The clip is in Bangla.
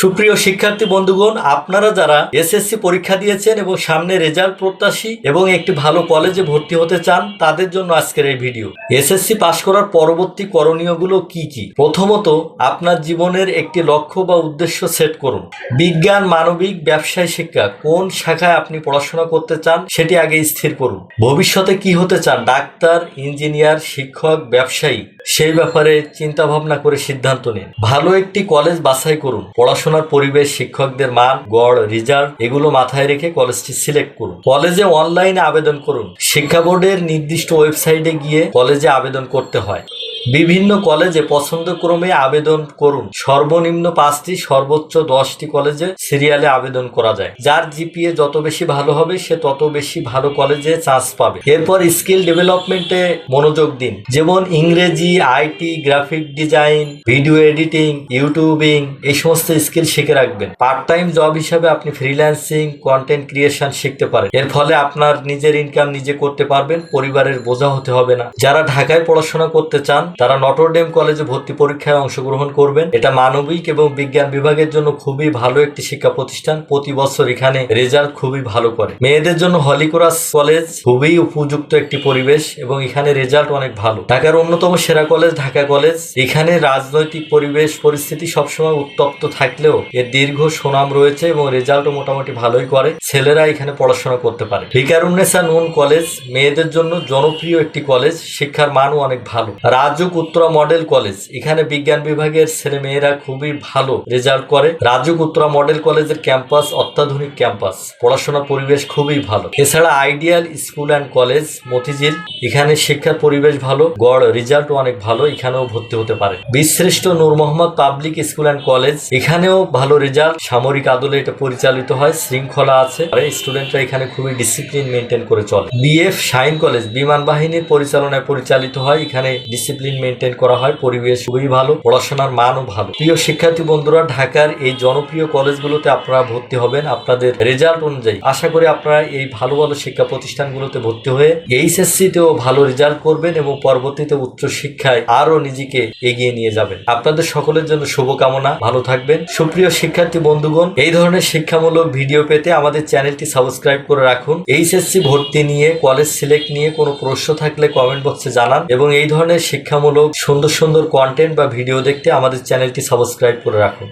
সুপ্রিয় শিক্ষার্থী বন্ধুগণ, আপনারা যারা এসএসসি পরীক্ষা দিয়েছেন এবং সামনে রেজাল্ট প্রত্যাশী এবং একটি ভালো কলেজে ভর্তি হতে চান, তাদের জন্য আজকের এই ভিডিও। এসএসসি পাশ করার পরবর্তী করণীয়গুলো কি কি? প্রথমত, আপনার জীবনের একটি লক্ষ্য বা উদ্দেশ্য সেট করুন। বিজ্ঞান, মানবিক, ব্যবসায় শিক্ষা, কোন শাখায় আপনি পড়াশোনা করতে চান, সেটি আগে স্থির করুন। ভবিষ্যতে কি হতে চান, ডাক্তার, ইঞ্জিনিয়ার, শিক্ষক, ব্যবসায়ী, সেই ব্যাপারে চিন্তা ভাবনা করে সিদ্ধান্ত নিন। ভালো একটি কলেজ বাছাই করুন। পড়াশোনার পরিবেশ, শিক্ষকদের মান, গড়, রেজাল্ট এগুলো মাথায় রেখে কলেজটি সিলেক্ট করুন। কলেজে অনলাইনে আবেদন করুন। শিক্ষা বোর্ডের নির্দিষ্ট ওয়েবসাইটে গিয়ে কলেজে আবেদন করতে হয়। বিভিন্ন কলেজে পছন্দক্রমে আবেদন করুন। সর্বনিম্ন পাঁচটি, সর্বোচ্চ দশটি কলেজে সিরিয়ালে আবেদন করা যায়। যার জিপিএ যত বেশি ভালো হবে, সে তত বেশি ভালো কলেজে চান্স পাবে। এরপর স্কিল ডেভেলপমেন্টে মনোযোগ দিন। যেমন ইংরেজি, IT, graphic design, video editing, YouTubing, এই সমস্ত স্কিল শিখে রাখবেন। পার্ট টাইম জব হিসাবে আপনি ফ্রিল্যান্সিং, কন্টেন্ট ক্রিয়েশন শিখতে পারেন। এর ফলে আপনার নিজের ইনকাম নিজে করতে পারবেন, পরিবারের বোঝা হতে হবে না। যারা ঢাকায় পড়াশোনা করতে চান তারা নটরডেম কলেজে ভর্তি পরীক্ষায় অংশগ্রহণ করবেন। এটা মানবিক এবং বিজ্ঞান বিভাগের জন্য খুবই ভালো একটি শিক্ষা প্রতিষ্ঠান। প্রতি বছর এখানে রেজাল্ট খুবই ভালো করে। মেয়েদের জন্য হলিকোরাস কলেজ খুবই উপযুক্ত একটি পরিবেশ এবং এখানে রেজাল্ট অনেক ভালো। ঢাকার অন্যতম সেরা কলেজ ঢাকা কলেজ এখানে রাজনৈতিক পরিবেশ পরিস্থিতি সবসময় উত্তপ্ত থাকলেও এর দীর্ঘ সুনাম রয়েছে এবং রেজাল্টও মোটামুটি ভালোই করে। ছেলেরা এখানে পড়াশোনা করতে পারে। ভিকারুন্নেসা নুন কলেজ মেয়েদের জন্য জনপ্রিয় একটি কলেজ শিক্ষার মানও অনেক ভালো। Rajuk Uttara model college. এখানে বিজ্ঞান বিভাগের ছেলে মেয়েরা খুবই ভালো রেজাল্ট করে। রাজুক উত্তরা মডেল কলেজের ক্যাম্পাস, অত্যাধুনিক ক্যাম্পাস। পড়াশোনার পরিবেশ খুবই ভালো। এছাড়া ideal school and college, Motijheel. এখানে শিক্ষার পরিবেশ ভালো, গড় রেজাল্টও অনেক ভালো, এখানেও ভর্তি হতে পারে। Birshreshtha Noor Mohammad public school and college, এখানেও ভালো রেজাল্ট। সামরিক আদলে এটা পরিচালিত হয়, শৃঙ্খলা আছে। আর স্টুডেন্টরা এখানে খুবই ডিসিপ্লিন মেনটেন করে চলে। বিএফ শাইন কলেজ, বিমান বাহিনীর পরিচালনায় পরিচালিত হয়, এখানে ডিসিপ্লিন মেনটেন করা হয়, পরিবেশ খুবই ভালো, পড়াশোনার মানও ভালো। প্রিয় শিক্ষার্থী বন্ধুরা, ঢাকার এই জনপ্রিয় কলেজগুলোতে আপনারা ভর্তি হবেন আপনাদের রেজাল্ট অনুযায়ী। আশা করি আপনারা এই ভালো ভালো শিক্ষা প্রতিষ্ঠানগুলোতে ভর্তি হয়ে এইচএসসি তেও ভালো রেজাল্ট করবেন এবং পরবর্তীতে উচ্চ শিক্ষায় আরও নিজেকে এগিয়ে নিয়ে যাবেন। আপনাদের সকলের জন্য শুভকামনা। ভালো থাকবেন। সুপ্রিয় শিক্ষার্থী বন্ধুগণ, এই ধরনের শিক্ষামূলক ভিডিও পেতে আমাদের চ্যানেলটি সাবস্ক্রাইব করে রাখুন। এইচএসসি ভর্তি নিয়ে, কলেজ সিলেক্ট নিয়ে কোনো প্রশ্ন থাকলে কমেন্ট বক্সে জানান এবং এই ধরনের শিক্ষামূলক সুন্দর সুন্দর কন্টেন্ট বা ভিডিও দেখতে আমাদের চ্যানেলটি সাবস্ক্রাইব করে রাখুন।